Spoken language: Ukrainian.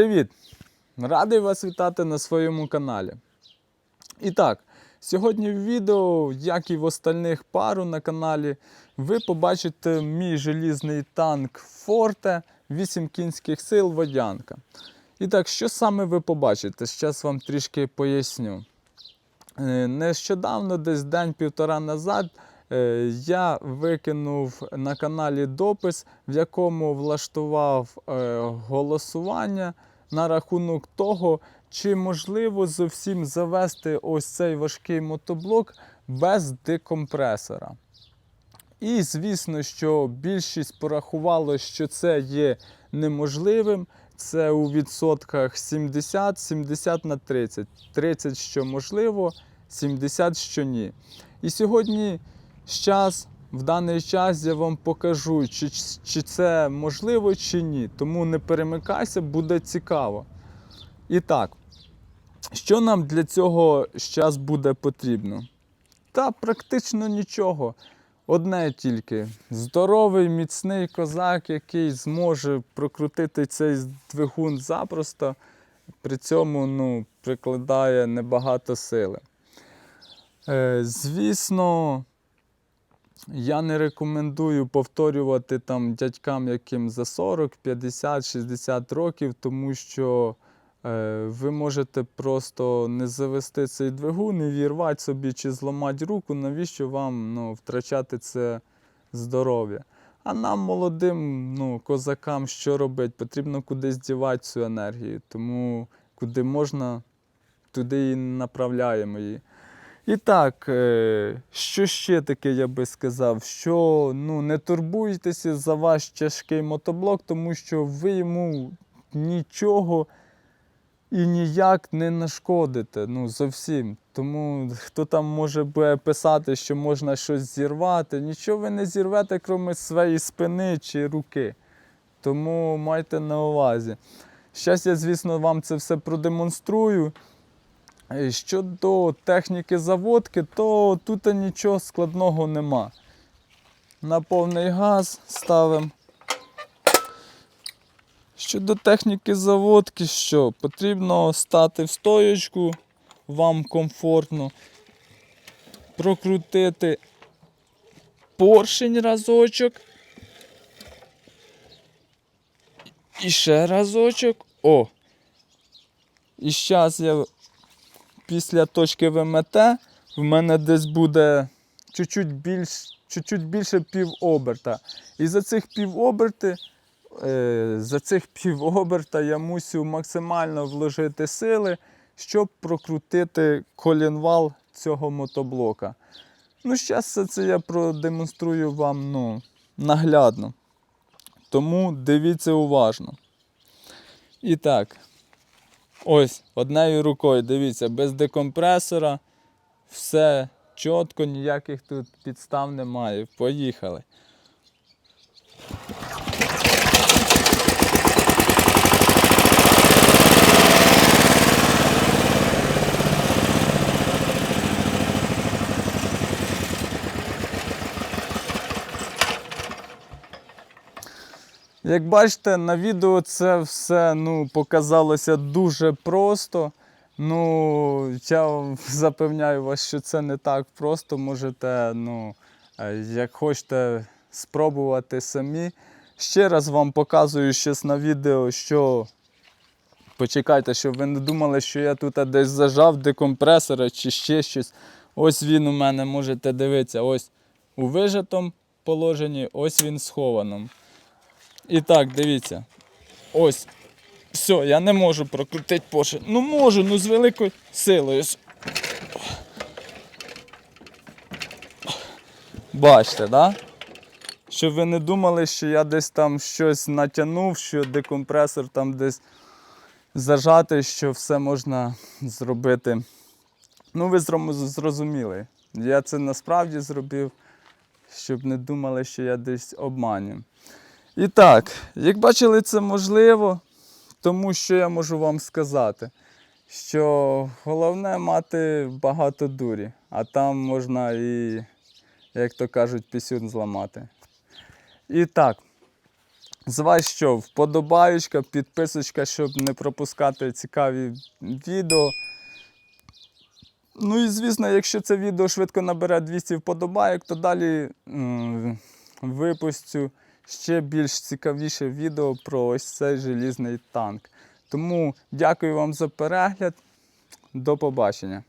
Привіт! Радий вас вітати на своєму каналі. І так, сьогодні в відео, як і в остальних пару на каналі, ви побачите мій желізний танк Форте 8 кінських сил Водянка. І так, що саме ви побачите? Зараз вам трішки поясню. Е, Нещодавно, десь день-півтора назад, е, я викинув на каналі допис, в якому влаштував е, голосування на рахунок того, чи можливо зовсім завести ось цей важкий мотоблок без декомпресора. І звісно, що більшість порахувало, що це є неможливим. Це у відсотках 70, 70 на 30. 30, що можливо, 70, що ні. І сьогодні час, в даний час я вам покажу, чи, чи це можливо, чи ні. Тому не перемикайся, буде цікаво. І так, що нам для цього зараз буде потрібно? Та практично нічого. Одне тільки здоровий, міцний козак, який зможе прокрутити цей двигун запросто, при цьому ну, прикладає небагато сили. Е, звісно, я не рекомендую повторювати там дядькам, яким за 40, 50, 60 років, тому що е, ви можете просто не завести цей двигун і вірвати собі чи зламати руку, навіщо вам ну, втрачати це здоров'я. А нам, молодим ну, козакам, що робити? Потрібно кудись дівати цю енергію. Тому куди можна, туди і направляємо її. І так, е, що ще таке я би сказав? Що ну, не турбуйтеся за ваш тяжкий мотоблок, тому що ви йому нічого і ніяк не нашкодите. Ну, зовсім. Тому хто там може буде писати, що можна щось зірвати, нічого ви не зірвете, крім своєї спини чи руки. Тому майте на увазі. Зараз я, звісно, вам це все продемонструю. Е, Щодо техніки заводки, то тут нічого складного нема. На повний газ ставимо. Щодо техніки заводки, що потрібно стати в стоєчку, вам комфортно, прокрутити поршень разочок. І ще разочок. О! І зараз я після точки ВМТ в мене десь буде чуть-чуть, більш, чуть-чуть більше півоберта. І за цих півоберти, е, за цих півоберта я мусю максимально вложити сили, щоб прокрутити колінвал цього мотоблока. Ну, зараз все це я продемонструю вам ну, наглядно. Тому дивіться уважно. І так. Ось, однею рукою, дивіться, без декомпресора, все чітко, ніяких тут підстав немає. Поїхали. Як бачите, на відео це все ну, показалося дуже просто. Ну, я запевняю вас, що це не так просто. Можете, ну, е, як хочете спробувати самі. Ще раз вам показую щось на відео, що почекайте, щоб ви не думали, що я тут десь зажав декомпресора чи ще щось. Ось він у мене можете дивитися. Ось у вижатому положенні, ось він схованому. І так, дивіться. Ось. Все, я не можу прокрутити поршень. Ну можу, ну з великою силою. Бачите, да? Щоб ви не думали, що я десь там щось натягнув, що декомпресор там десь зажатий, що все можна зробити. Ну, ви зрозуміли. Я це насправді зробив, щоб не думали, що я десь обманю. І так, як бачили, це можливо, тому що я можу вам сказати, що головне мати багато дурі, а там можна і, як то кажуть, пісюн зламати. І так, З вас що? Вподобаючка, підписочка, щоб не пропускати цікаві відео. Ну і звісно, якщо це відео швидко набере 200 вподобайок, то далі м, випустю ще більш цікавіше відео про ось цей желізний танк. Тому дякую вам за перегляд. До побачення.